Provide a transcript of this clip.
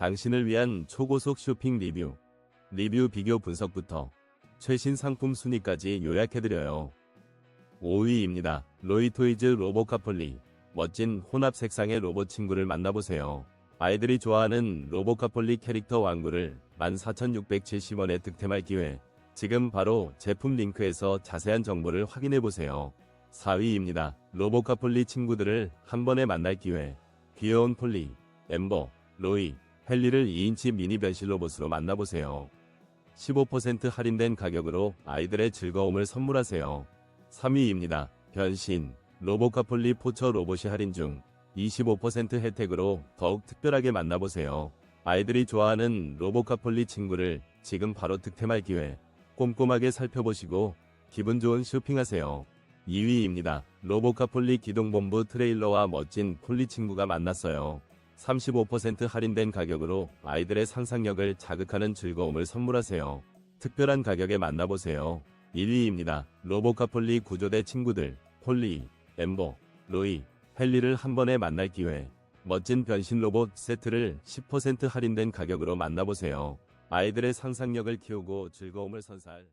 당신을 위한 초고속 쇼핑 리뷰, 리뷰 비교 분석부터 최신 상품 순위까지 요약해드려요. 5위입니다. 로이토이즈 로보카폴리. 멋진 혼합 색상의 로봇 친구를 만나보세요. 아이들이 좋아하는 로보카폴리 캐릭터 왕구를 14,670원에 득템할 기회. 지금 바로 제품 링크에서 자세한 정보를 확인해보세요. 4위입니다. 로보카폴리 친구들을 한 번에 만날 기회. 귀여운 폴리, 엠버, 로이, 헨리를 2인치 미니 변신 로봇으로 만나보세요. 15% 할인된 가격으로 아이들의 즐거움을 선물하세요. 3위입니다. 변신, 로보카폴리 포처 로봇이 할인 중 25% 혜택으로 더욱 특별하게 만나보세요. 아이들이 좋아하는 로보카폴리 친구를 지금 바로 득템할 기회. 꼼꼼하게 살펴보시고 기분 좋은 쇼핑하세요. 2위입니다. 로보카폴리 기동본부 트레일러와 멋진 폴리 친구가 만났어요. 35% 할인된 가격으로 아이들의 상상력을 자극하는 즐거움을 선물하세요. 특별한 가격에 만나보세요. 1위입니다. 로보카폴리 구조대 친구들, 폴리, 엠버, 로이, 헨리를 한 번에 만날 기회. 멋진 변신 로봇 세트를 10% 할인된 가격으로 만나보세요. 아이들의 상상력을 키우고 즐거움을 선사할